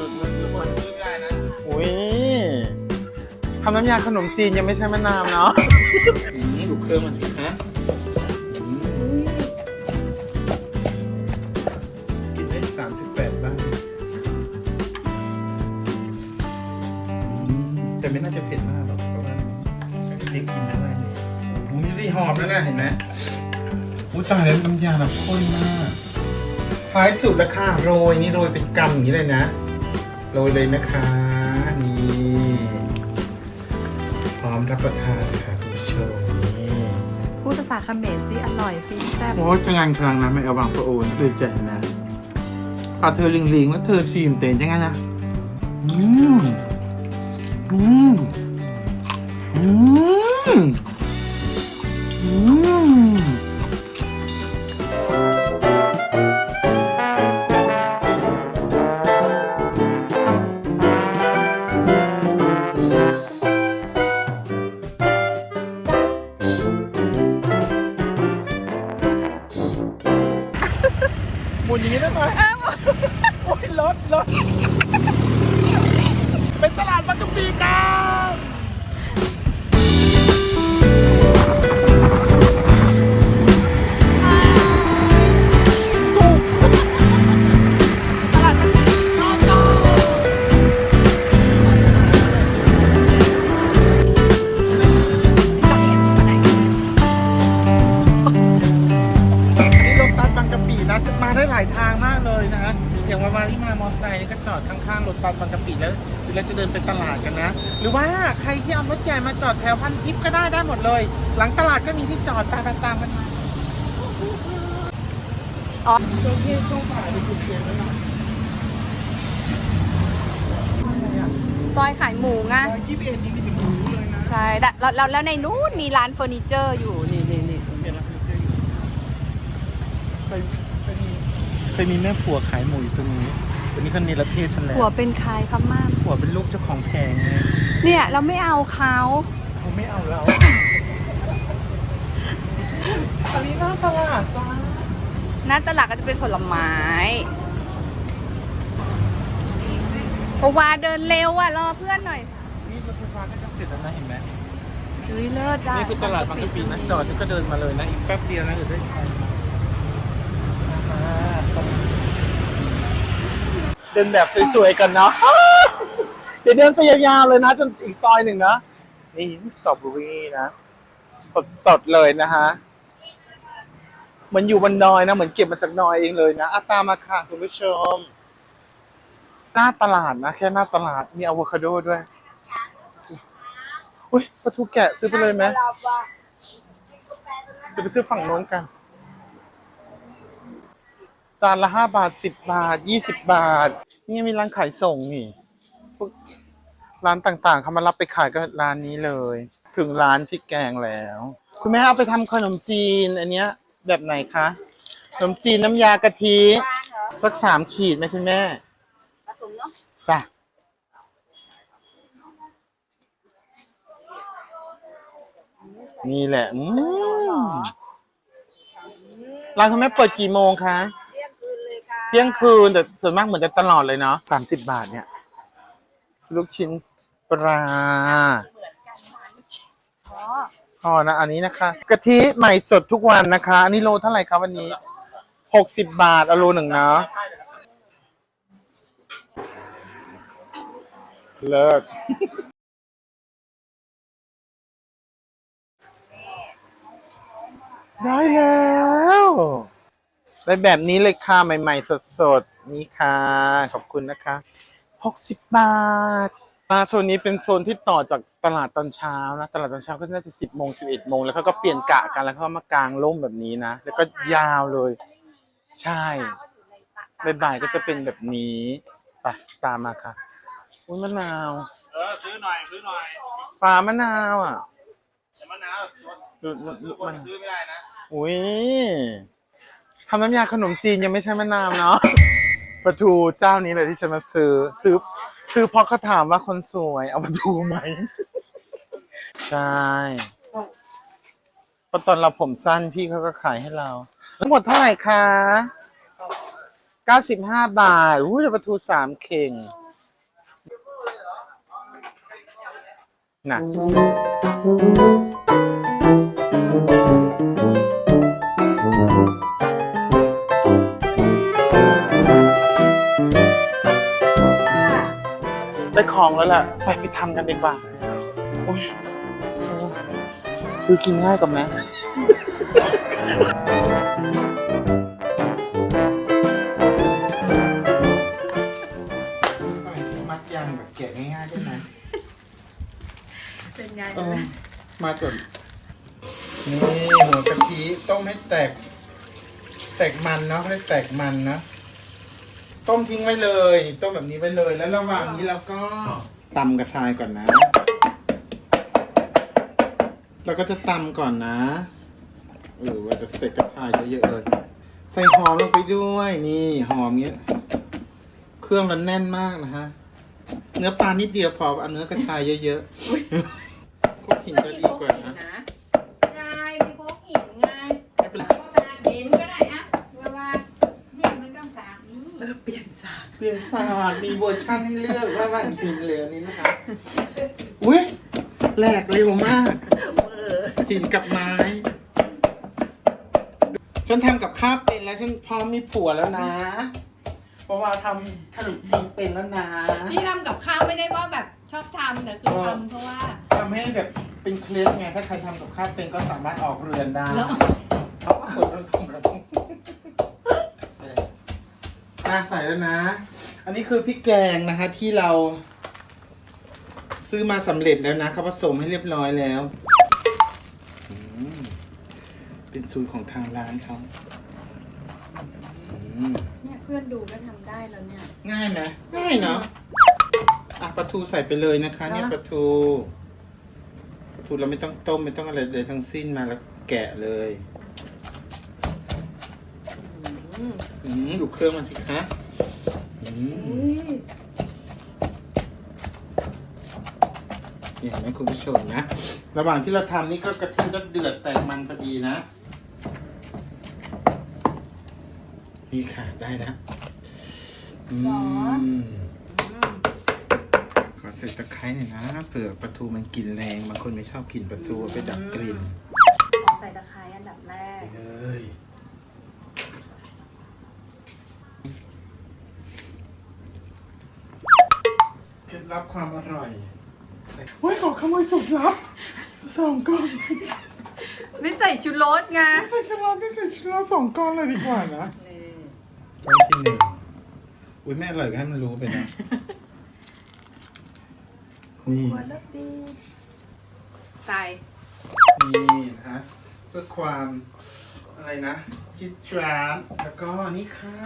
คือมันคือมันซื้อไม่ได้นะอุ้ยทำน้ำยาขนมจีนยังไม่ใช่มะนาวเนาะนี่ดูเครื่องมันสิฮะกินได้สามสิบแปดบ้างแต่ไม่น่าจะเผ็ดมากหรอกเพราะว่าเด็กกินได้เนี่ยโอ้ยนี่หอมแล้วนะเห็นไหมอู้ตายแล้วน้ำยาแบบข้นมากท้ายสุดล้วค่ะโรยนี่โรยเป็นกำอย่างนี้เลยนะ โรยเลยนะคะนี่พร้อมรับประทานค่ะคุณผู้ชมนี่พูดภาษาเขมรสิอร่อยฟินแซ่บโอ้ยจะงานครั้งนะไม่เอาบางประโอนเลยใจนะพาเธอลิงลิงๆแล้วเธอซีมเต็นยังไงนะอืมอืมอืมอืม ใครถใหญ่มาจอดแถวพันทิพย์ก็ได้ได้หมดเลย หลังตลาดก็มีที่จอดตามตามๆกันมาอ๋อโอเคช่วงบ่ายไปจุดเทียนแล้วน่อยซอยขายหมูไงร้อยยี่สิบเอ็ดนี่มีถึงหมูเลยนะใช่แต่แล้วแล้วแล้วในนู้นมีร้านเฟอร์นิเจอร์อยู่นี่นี่นี่เห็นเคยเจอยู่เคยมีแม่ผัวขายหมูอยู่ตรงนี้ตอนนี้คนนี้ละเทศฉันแล้วหัวเป็นใครครับมากผัวเป็นลูกเจ้าของแผงไง เนี่ยเราไม่เอาเขาเขาไม่เอาเราอันนี้หน้าตลาดจ้าหน้าตลาดก็จะเป็นผลไม้เพราะว่าเดินเร็วอะรอเพื่อนหน่อย นี่รถไฟฟ้าก็จะเสร็จแล้วนะเห็นไหมเฮ้ยเลิศได้นี่คือตลาดบางกะปินะจอดแล้วก็เดินมาเลยนะอีกแป๊บเดียวนะเดี๋ยวได้ใช้เดินแบบสวยๆกันเนาะเดี๋ยวเดินไปยาวๆเลยนะ จนอีกซอยหนึ่งนะ นี่สตรอเบอรี่นะ สดๆเลยนะฮะเหมือนอยู่บนดอยนะ เหมือนเก็บมาจากดอยเองเลยนะอาตามมาค่ะคุณผู้ชม หน้าตลาดนะ แค่หน้าตลาดมีอะโวคาโดด้วยอุ้ยปลาทูแกะซื้อไปเลยไหมเดี๋ยวไปซื้อฝั่งโน้นกันจานละห้าบาทสิบบาทยี่สิบบาท นี่มีร้านขายส่งนี่พวก ร้านต่างๆเขามารับไปขายก็ร้านนี้เลย ถึงร้านพริกแกงแล้ว คุณแม่เอาไปทำขนมจีนอันเนี้ยแบบไหนคะขนมจีนน้ำยากะทิสักสามขีดไหมคุณแม่จ้ะนี่แหละอืมร้านคุณแม่เปิดกี่โมงคะเที่ยงคืนเลยค่ะเที่ยงคืนแต่ส่วนมากเหมือนจะตลอดเลยเนาะสามสิบบาทเนี่ย ลูกชิ้น ปลาอ๋อพอนะอันนี้นะคะกะทิใหม่สดทุกวันนะคะอันนี้โลเท่าไหร่ครับวันนี้หกสิบบาทเอาโลหนึ่งเนาะเลิศได้แล้ว ได้แบบนี้เลยค่ะ ใหม่ ๆ สด ๆ นี่ค่ะ ขอบคุณนะคะหกสิบบาท มาโซนนี้เป็นโซนที่ต่อจากตลาดตอนเช้านะ ตลาดตอนเช้าก็น่าจะสิบโมงสิบเอ็ดโมงแล้วเขาก็เปลี่ยนกะกันแล้วเขาก็มากางร่มแบบนี้นะ แล้วก็ยาวเลย ใช่บ่ายๆก็จะเป็นแบบนี้ไปตามมาค่ะ อุ้ยมะนาว เออซื้อหน่อยซื้อหน่อยปลามะนาวอะแต่มะนาวดูดูดูคนมันซื้อไม่ได้นะ อุ้ยทำน้ำยาขนมจีนยังไม่ใช่มะนาวเนาะ ปลาทูเจ้านี้แหละที่ฉันมาซื้อซื้อซื้อเพราะเขาถามว่าคนสวย เอาปลาทูไหม ใช่เพราะตอนเราผมสั้นพี่เขาก็ขายให้เรา ทั้งหมดเท่าไหร่คะเก้าสิบห้าบาทอู้ยปลาทูสามเข่งน่ะ แล้วแหละไปไปทำกันดีกว่าโอ้ยโอ้ซื้อกินง่ายกว่าไหมมัดยางแบบแกะง่ายๆได้ไหมเป็นไงเออมาจนนี่หัวกะทิต้มให้แตก แตกมันเนาะให้แตกมันนะ ต้มทิ้งไว้เลย ต้มแบบนี้ไว้เลย แล้วระหว่างนี้เราก็ตำกระชายก่อนนะ เราก็จะตำก่อนนะเออว่าจะเสร็จกระชายเยอะๆเลย ใส่หอมลงไปด้วยนี่หอมเงี้ย เครื่องมันแน่นมากนะฮะ เนื้อปลานิดเดียวพอเอาเนื้อกระชายเยอะๆคลุกหินจะดีกว่านะ ยายมีพกหินไง ไม่เป็นไร ก็สากหินก็ได้อะว่าว่าเนี่ยมันต้องสากนี้เออเปลี่ยนสาก เปลี่ยน ศาสตร์มีเวอร์ชันให้เลือกระหว่างหินเหลือนี้นะคะ อุ้ยแหลกเร็วมาก หินกับไม้ ฉันทำกับข้าวเป็นแล้วฉันพร้อมมีผัวแล้วนะ เพราะว่าทำขนมจีนเป็นแล้วนะนี่ทำกับข้าวไม่ได้ว่าแบบชอบทำแต่คือทำเพราะว่า ทำให้แบบเป็นเคล็ดไง ถ้าใครทำกับข้าวเป็นก็สามารถออกเรือนได้เขาก็คนต้องทำแบบอะใส่แล้วนะ อันนี้คือพริกแกงนะคะที่เราซื้อมาสำเร็จแล้วนะเขาผสมให้เรียบร้อยแล้วอืมเป็นสูตรของทางร้านเขาอืมเนี่ยเพื่อนดูก็ทำได้แล้วเนี่ย ง่ายไหมง่ายเนาะอะปลาทูใส่ไปเลยนะคะ เนี่ยนะปลาทูปลาทูเราไม่ต้องต้มไม่ต้องอะไรเลยทั้งสิ้นมาแล้วแกะเลยอืมดูเครื่องมันสิคะอืม เนี่ยเห็นไหมคุณผู้ชมนะ ระหว่างที่เราทำนี่ก็กระเทียมก็เดือดแตกมันพอดีนะ นี่ค่ะได้แล้วอืหรอมขอใส่ตะไคร้หน่อยนะเผื่อปลาทูมันกลิ่นแรงบางคนไม่ชอบกลิ่นปลาทูเอาไปดับกลิ่นขอใส่ตะไคร้อันดับแรกไปเลย ล็ดลับความอร่อยใส่เฮ้ยขอขโมยสูตรลับสองก้อนไม่ใส่ชูรสไงไม่ใส่ชูรสไม่ใส่ชูรสสองก้อนเลยดีกว่านะก้อนที่หนึ่งอุ้ยแม่อร่อยก็ให้มันรู้ไปนะนี่หัวรสดีใส่นี่นะฮะเพื่อความอะไรนะจิตรานแล้วก็นี่ค่ะ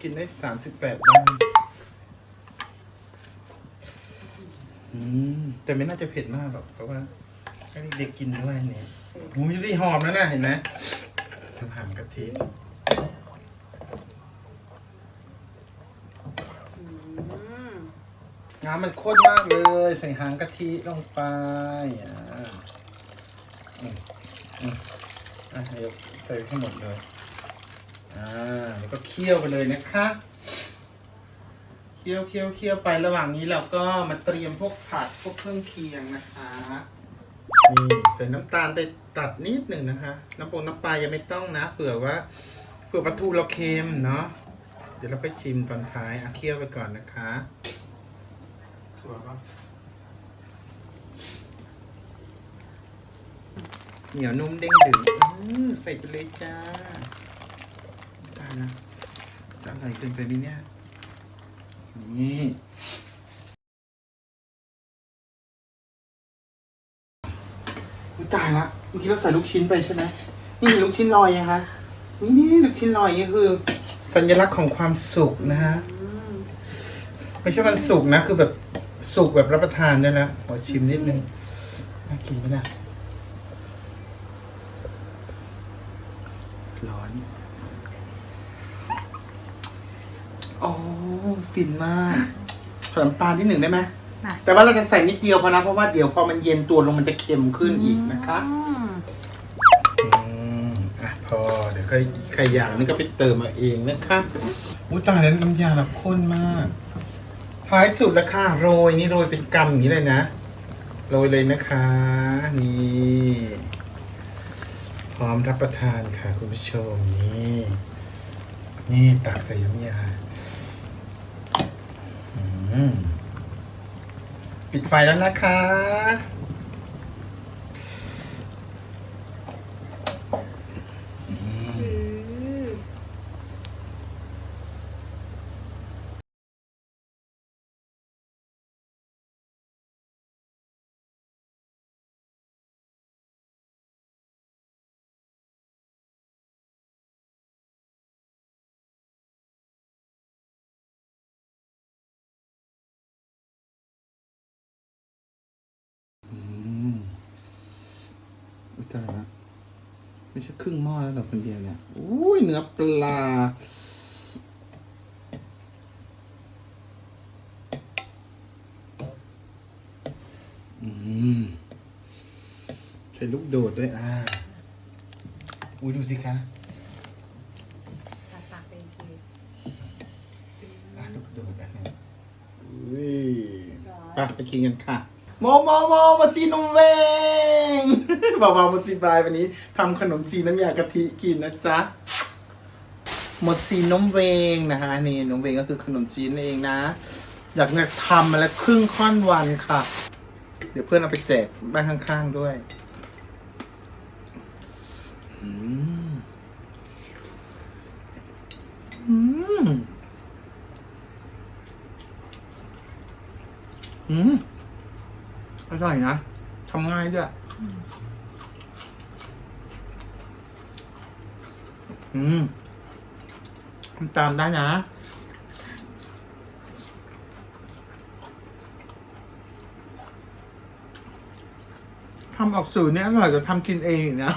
กินได้สามสิบแปดบ้าน อืมแต่ไม่น่าจะเผ็ดมากหรอกเพราะว่าให้เด็กๆกินด้วยเนี่ยหมูยดีหอมแล้วนะเห็นไหมหางกะทิอืมน้ำมันข้นมากเลย ใส่หางกะทิลงไปอ่าอืมอืมอะเดี๋ยวใส่ให้หมดเลย อ่าแล้วก็เคี่ยวไปเลยนะคะเคี่ยวเคี่ยวเคี่ยวไประหว่างนี้เราก็มาเตรียมพวกผักพวกเครื่องเคียงนะคะนี่ใส่น้ำตาลไปตัดนิดหนึ่งนะคะ น้ำปงน้ำปลายังไม่ต้องนะเผื่อว่าเผื่อปลาทูเราเค็มเนาะเดี๋ยวเราค่อยชิมตอนท้ายอะเคี่ยวไปก่อนนะคะถั่วปะเหนียวนุ่มเด้งดึงอื้อใส่ไปเลยจ้าตายนะจะอร่อยเกินไปไหมเนี่ย นี่อุ๊ยตายละเมื่อกี้เราใส่ลูกชิ้นไปใช่ไหมนี่ลูกชิ้นลอยยังคะนี่นี่ลูกชิ้นลอยนี่คือ สัญลักษณ์ของความสุขนะฮะไม่ใช่วันสุขนะ คือแบบสุขแบบรับประทานได้แล้วขอชิมนิดนึงน่ากินไหมนะร้อน โอ้ฟินมากขนมปลาที่หนึ่งได้ไหมได้แต่ว่าเราจะใส่นิดเดียวพอนะเพราะว่าเดี๋ยวพอมันเย็นตัวลงมันจะเค็มขึ้นอีกนะคะ อืมอืมอะพอเดี๋ยวใครใครอยากนี่ก็ไปเติมมาเองนะคะอุ้ยตายแล้วน้ำยาแบบข้นมาก ท้ายสุดแล้วค่ะโรยนี่โรยเป็นกำอย่างนี้เลยนะโรยเลยนะคะนี่พร้อมรับประทานค่ะคุณผู้ชมนี่ นี่ตักใส่น้ำยาอืมปิดไฟแล้วนะคะ อุ้ยตายละไม่ใช่ครึ่งหม้อแล้วเหรอคนเดียวเนี่ยอุ้ยเนื้อปลาอืมใช้ลูกโดดด้วยอ่าอุ้ยดูสิคะตักเป็นทีอะลูกโดดอันนี้อุ้ยร้อยไปไปกินกันค่ะ โมโมโมมาซีนมเวง เบาๆมาซีบายวันนี้ทำขนมจีนน้ำยากะทิกินนะจ๊ะหมดซีนมเวงนะฮะนี่นมเวงก็คือขนมจีนนั่นเองนะ อยากเนี่ยทำมาแล้วครึ่งค่อนวันค่ะ เดี๋ยวเพื่อนเอาไปแจกบ้านข้างๆด้วยอืมอืมอืมอร่อยนะทำง่ายด้วย อืมตามได้นะ ทำออกสื่อเนี่ยอร่อยกว่าทำกินเองอีกนะ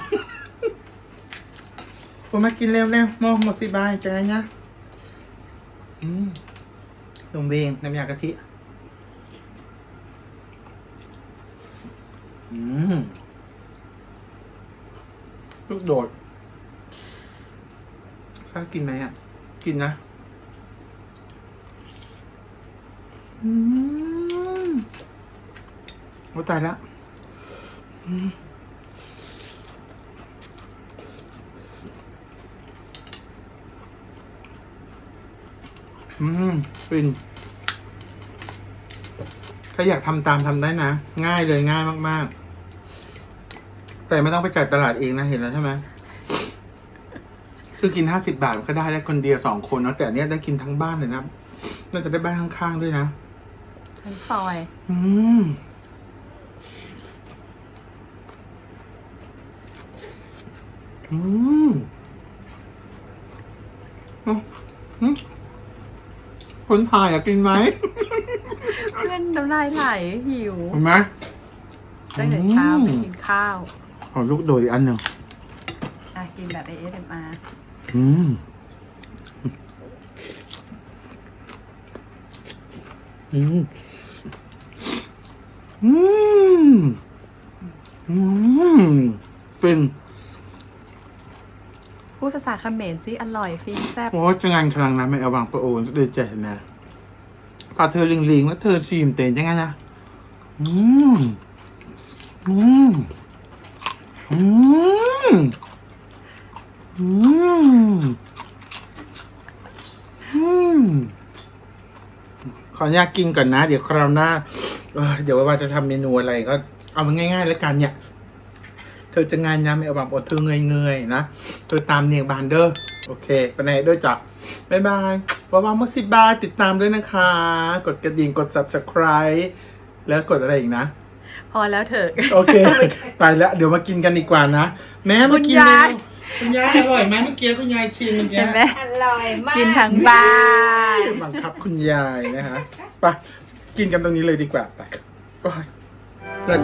ผมมากินเร็วๆโมหมดสิบายจังไงนะอืมนมเบงน้ำยากะทิ อืม ลูกโดด ถ้ากินไหมอะ กินนะ อืมโอ้ตายแล้วอืมอืมฟินถ้าอยากทำตามทำได้นะ ง่ายเลยง่ายมาก ๆ แต่ไม่ต้องไปจ่ายตลาดเองนะ เห็นแล้วใช่ไหม คือกินห้าสิบาทก็ได้แล้วคนเดียวสองคนเนาะแต่อันเนี้ยได้กินทั้งบ้านเลยนะน่าจะได้บ้านข้างๆด้วยนะทั้งซอย อืมอืมอ๋ออืมคนถ่ายอยากกินไหมเพื่อนน้ำลายไหลหิวเห็นไหมตั้งแต่เช้าไปกินข้าว ขอลูกโดดอีกอันหนึ่งอะกินแบบ ASMR อืมอืมอืมอืมเป็นพูดภาษาเขมรซิอร่อยฟินแซ่บโอ้จะงานครั้งนะไม่เอาบางประโอนก็เลยแจกนะพาเธอลิงลิงๆแล้วเธอชิมเต็นยังไงนะอืมอืมอืม อืมอืมขออนุญาตกินก่อนนะ เดี๋ยวคราวหน้าเอ้ยเดี๋ยวว่าจะทำเมนูอะไรก็ เอามันง่ายๆแล้วกันเนี่ย เธอจะงานยามไม่เอาแบบอดเธอเงยๆนะเธอตามเนียงบานเดอร์โอเคไปไหนด้วยจ้ะบ๊ายบายว้าวมุสิบายติดตามด้วยนะคะ กดกระดิ่งกด subscribe แล้วกดอะไรอีกนะ พอแล้วเถอะ โอเค ไปแล้ว เดี๋ยวมากินกันดีกว่านะ แม่มากินคุณยาย เร็ว คุณยายอร่อยไหมเมื่อกี้คุณยายชิมเมื่อกี้เห็นไหมอร่อยมากกินทั้งบ้านบังคับคุณยายนะฮะไปกินกันตรงนี้เลยดีกว่าไปโอ้ยเลิศ